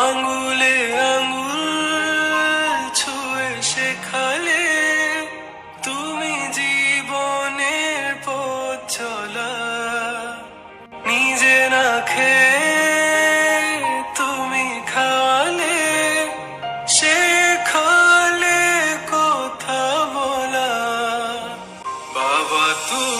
আঙ্গুলে আঙ্গুল ছুঁয়ে শেখালে তুমি জীবনের পথ চলা। নিজে না খেয়ে তুমি খাওয়ালে, শেখালে কথা বলা। বাবা তুমি